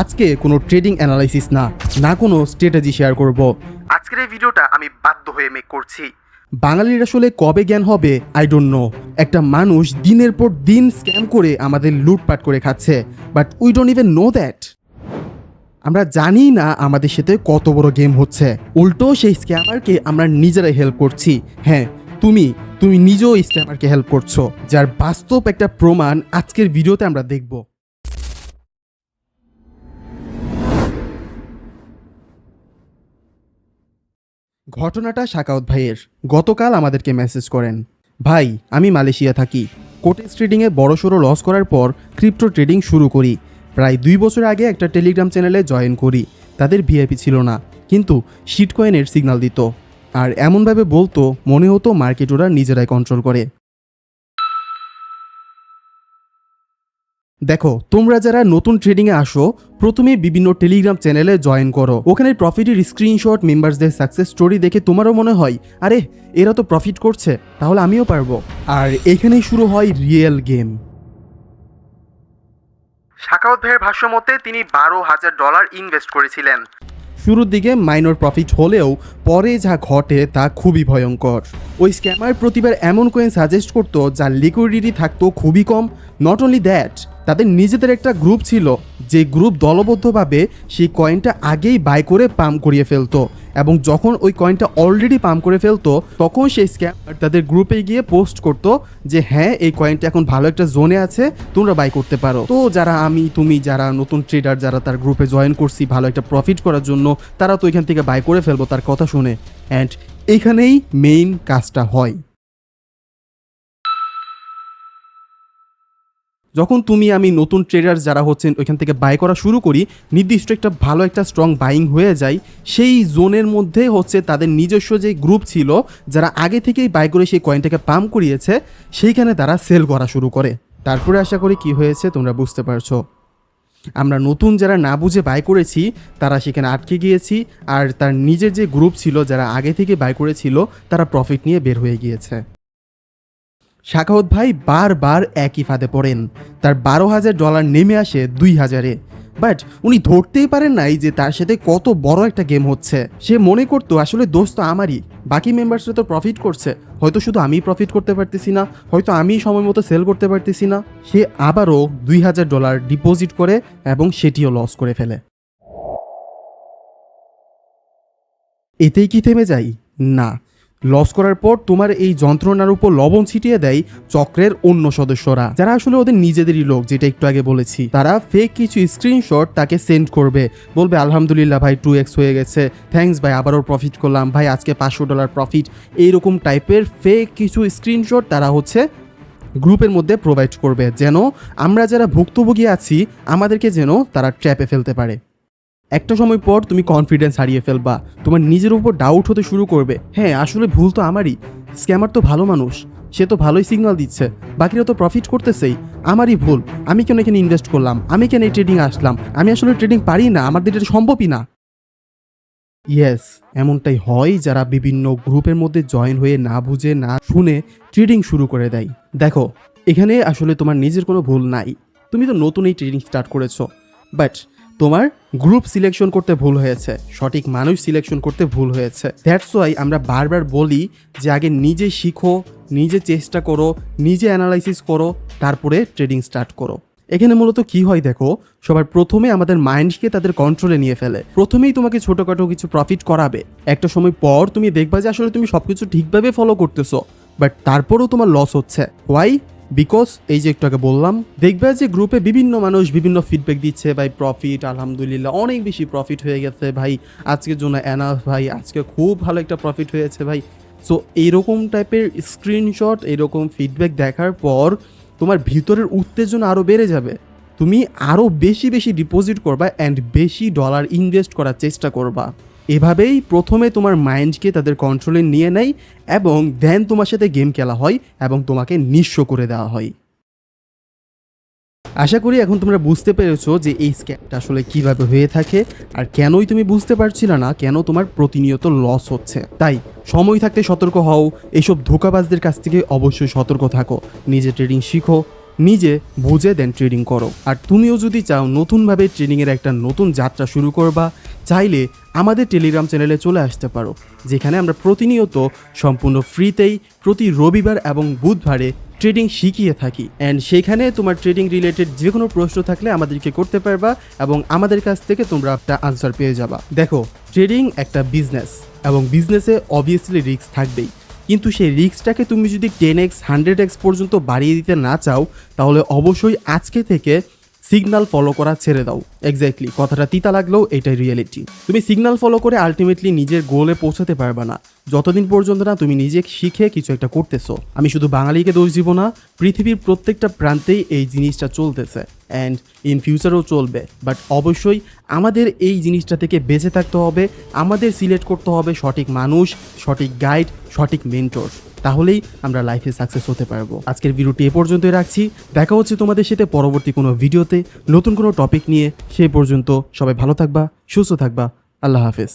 আজকে কোনো trading analysis না না কোনো স্ট্র্যাটেজি শেয়ার করব। আজকের এই ভিডিওটা আমি বাধ্য হয়ে মেক করছি। বাঙালির আসলে কবে জ্ঞান হবে আই ডোন্ট নো একটা মানুষ দিনের পর দিন স্ক্যাম করে আমাদের লুটপাট করে খাচ্ছে but we don't even know that আমরা জানি না আমাদের সাথে কত বড় গেম হচ্ছে। উল্টো সেই স্ক্যামারকে আমরা নিজেরাই হেল্প করছি। হ্যাঁ তুমি তুমি নিজেও স্ক্যামারকে হেল্প করছ যার বাস্তব একটা প্রমাণ আজকের ভিডিওতে আমরা দেখব। ঘটনাটা শাকাউত ভাইয়ের। গতকাল আমাদেরকে মেসেজ করেন। ভাই, আমি মালয়েশিয়া থাকি। কোটেজ ট্রেডিংয়ে বড়সড় লস করার পর ক্রিপ্টো ট্রেডিং শুরু করি। প্রায় দুই বছর আগে একটা টেলিগ্রাম চ্যানেলে জয়েন করি। তাদের ভিআইপি ছিল না, কিন্তু শিটকয়েনের সিগনাল দিত। আর এমনভাবে বলতো, মনে হতো মার্কেট ওরা নিজেরাই কন্ট্রোল করে। দেখো তোমরা যারা নতুন ট্রেডিংয়ে আসো প্রথমে বিভিন্ন টেলিগ্রাম চ্যানেলে জয়েন করো। ওখানে প্রফিটের স্ক্রিনশট মেম্বারসদের সাকসেস স্টোরি দেখে তোমারও মনে হয় আরে এরা তো প্রফিট করছে তাহলে আমিও পারব। আর এখানেই শুরু হয় রিয়েল গেম শাকাউত ভাইয়ের ভাষ্য মতে তিনি বারো হাজার ডলার ইনভেস্ট করেছিলেন। শুরুর দিকে মাইনর প্রফিট হলেও পরে যা ঘটে তা খুবই ভয়ঙ্কর। ওই স্ক্যামার প্রতিবার এমন কয়েন সাজেস্ট করতো যার লিকুইডিটি থাকতো খুবই কম নট অনলি দ্যাট তাদের নিজেদের একটা গ্রুপ ছিল যে গ্রুপ দলবদ্ধভাবে সেই কয়েনটা আগেই বাই করে পাম্প করিয়ে ফেলতো এবং যখন ওই কয়েনটা অলরেডি পাম্প করে ফেলতো, তখন সেই স্ক্যামার তাদের গ্রুপে গিয়ে পোস্ট করতো যে হ্যাঁ এই কয়েনটা এখন ভালো একটা জোনে আছে, তোমরা বাই করতে পারো। তো যারা আমি, তুমি, যারা নতুন ট্রেডার যারা তার গ্রুপে জয়েন করছি, ভালো একটা প্রফিট করার জন্য, তারা তো এখান থেকে বাই করে ফেলব, তার কথা শুনে। অ্যান্ড এখানেই মেইন কাজটা হয়। যখন তুমি আমি নতুন ট্রেডার যারা হচ্ছেন, ওইখান থেকে বাই করা শুরু করি, নির্দিষ্ট একটা ভালো একটা স্ট্রং বাইং হয়ে যায়। সেই জোনের মধ্যে হচ্ছে তাদের নিজস্ব যে গ্রুপ ছিল, যারা আগে থেকেই বাই করে সেই কয়েনটাকে পাম্প করিয়েছে, সেইখানে তারা সেল করা শুরু করে। তারপরে আশা করি কি হয়েছে তোমরা বুঝতে পারছ। আমরা নতুন যারা না বুঝে বাই করেছি, তারা সেখানে আটকে গিয়েছি, আর তার নিজের যে গ্রুপ ছিল, যারা আগে থেকে বাই করেছিল, তারা প্রফিট নিয়ে বের হয়ে গিয়েছে। শাখাওত ভাই বারবার একই ফাঁদে পড়েন। তার বারো হাজার ডলার নেমে আসে দুই হাজারে। বাট উনি ধরতেই পারেন নাই যে তার সাথে কত বড় একটা গেম হচ্ছে। সে মনে করতো, আসলে দোষ তো আমারই, বাকি মেম্বার্সরা তো প্রফিট করছে। হয়তো শুধু আমিই প্রফিট করতে পারতেছি না, হয়তো আমি সময় মতো সেল করতে পারতেছি না। সে আবারও দুই হাজার ডলার ডিপোজিট করে এবং সেটিও লস করে ফেলে। এতেই কি থেমে যাই না। লস করার পর তোমার এই যন্ত্রণার উপর লবণ ছিটিয়ে দেয় চক্রের অন্য সদস্যরা। যারা আসলে ওদের নিজেদেরই লোক, যেটা একটু আগে বলেছি। তারা ফেক কিছু স্ক্রিনশট তাকে সেন্ড করবে। বলবে, আলহামদুলিল্লাহ ভাই টু এক্স হয়ে গেছে। থ্যাঙ্কস ভাই, আবারও প্রফিট করলাম। ভাই, আজকে পাঁচশো ডলার প্রফিট এইরকম টাইপের ফেক কিছু স্ক্রিনশট তারা হচ্ছে গ্রুপের মধ্যে প্রোভাইড করবে। যেন আমরা যারা ভুক্তভোগী আছি, আমাদেরকে যেন তারা ট্র্যাপে ফেলতে পারে। একটা সময় পর তুমি কনফিডেন্স হারিয়ে ফেলবা। তোমার নিজের উপর ডাউট হতে শুরু করবে। হ্যাঁ আসলে ভুল তো আমারই। স্ক্যামার তো ভালো মানুষ। সে তো ভালোই সিগন্যাল দিচ্ছে। বাকিরা তো প্রফিট করতেছেই। আমারই ভুল। আমি কেন এখানে ইনভেস্ট করলাম? আমি কেন এই ট্রেডিং আসলাম? আমি আসলে ট্রেডিং পারি না। আমাদের এটা সম্ভবই না। ইয়েস এমনটাই হয় যারা বিভিন্ন গ্রুপের মধ্যে জয়েন হয়ে না বুঝে, না শুনে ট্রেডিং শুরু করে দেয়। দেখো, এখানে আসলে তোমার নিজের কোনো ভুল নাই। তুমি তো নতুন এই ট্রেডিং স্টার্ট করেছ। বাট তোমার গ্রুপ সিলেকশন করতে ভুল হয়েছে, সঠিক মানুষ সিলেকশন করতে ভুল হয়েছে। দ্যাটস ওয়াই আমরা বারবার বলি যে আগে নিজে শিখো, নিজে চেষ্টা করো, নিজে অ্যানালাইসিস করো, তারপরে ট্রেডিং স্টার্ট করো। এখানে মূলত কি হয় দেখো, সবার প্রথমে আমাদের মাইন্ডকে তাদের কন্ট্রোলে নিয়ে ফেলে। প্রথমেই তোমাকে ছোটোখাটো কিছু প্রফিট করাবে। একটা সময় পর তুমি দেখবা যে আসলে তুমি সব কিছু ঠিকভাবে ফলো করতেছো বাট তারপরেও তোমার লস হচ্ছে। ওয়াই বিকজ এই যে একটু আগে বললাম, দেখবে যে গ্রুপে বিভিন্ন মানুষ বিভিন্ন ফিডব্যাক দিচ্ছে, ভাই প্রফিট আলহামদুলিল্লাহ, অনেক বেশি প্রফিট হয়ে গেছে, ভাই আজকের জন্য এনাফ ভাই, আজকে খুব ভালো একটা প্রফিট হয়েছে, ভাই। সো এইরকম টাইপের স্ক্রিনশট এরকম ফিডব্যাক দেখার পর তোমার ভিতরের উত্তেজনা আরও বেড়ে যাবে। তুমি আরও বেশি বেশি ডিপোজিট করবা অ্যান্ড বেশি ডলার ইনভেস্ট করার চেষ্টা করবা। এভাবেই প্রথমে তোমার মাইন্ডকে তাদের কন্ট্রোলে নিয়ে নেয় এবং দেন তোমার সাথে গেম খেলা হয় এবং তোমাকে নিঃস্ব করে দেওয়া হয়। আশা করি এখন তোমরা বুঝতে পেরেছ যে এই স্ক্যামটা আসলে কীভাবে হয়ে থাকে আর কেনই তুমি বুঝতে পারছিলে না কেন তোমার প্রতিনিয়ত লস হচ্ছে। তাই সময় থাকতে সতর্ক হও এইসব ধোকাবাজদের কাছ থেকে অবশ্যই সতর্ক থাকো, নিজে ট্রেডিং শিখো নিজে বুঝে দেন ট্রেডিং করো। আর তুমিও যদি চাও নতুনভাবে ট্রেডিংয়ের একটা নতুন যাত্রা শুরু করবা, চাইলে আমাদের টেলিগ্রাম চ্যানেলে চলে আসতে পারো, যেখানে আমরা প্রতিনিয়ত সম্পূর্ণ ফ্রিতেই প্রতি রবিবার এবং বুধবারে ট্রেডিং শিখিয়ে থাকি। অ্যান্ড সেখানে তোমার ট্রেডিং রিলেটেড যে কোনো প্রশ্ন থাকলে আমাদেরকে করতে পারবা এবং আমাদের কাছ থেকে তোমরা একটা আনসার পেয়ে যাবা। দেখো ট্রেডিং একটা বিজনেস এবং বিজনেসে অবভিয়াসলি রিস্ক থাকবেই। কিন্তু সেই রিস্কটাকে তুমি যদি টেন এক্স হান্ড্রেড এক্স পর্যন্ত বাড়িয়ে দিতে না চাও, তাহলে অবশ্যই আজকে থেকে সিগনাল ফলো করা ছেড়ে দাও। এক্স্যাক্টলি কথাটা তিতা লাগলেও এটাই রিয়েলিটি তুমি সিগন্যাল ফলো করে আলটিমেটলি নিজের গোলে পৌঁছাতে পারবে না। যতদিন পর্যন্ত না তুমি নিজে শিখে কিছু একটা করতেছো, আমি শুধু বাঙালিকে দোষ দিব না, পৃথিবীর প্রত্যেকটা প্রান্তেই এই জিনিসটা চলতেছে। অ্যান্ড ইন ফিউচারও চলবে। বাট অবশ্যই আমাদের এই জিনিসটা থেকে বেঁচে থাকতে হবে, আমাদের সিলেক্ট করতে হবে সঠিক মানুষ, সঠিক গাইড সঠিক মেন্টর তাহলেই আমরা লাইফে সাকসেস হতে পারব। আজকের ভিডিওটি এ পর্যন্তই রাখছি। দেখা হচ্ছে তোমাদের সাথে পরবর্তী কোনো ভিডিওতে নতুন কোনো টপিক নিয়ে সে পর্যন্ত সবাই ভালো থাকবা, সুস্থ থাকবা। আল্লাহ হাফেজ।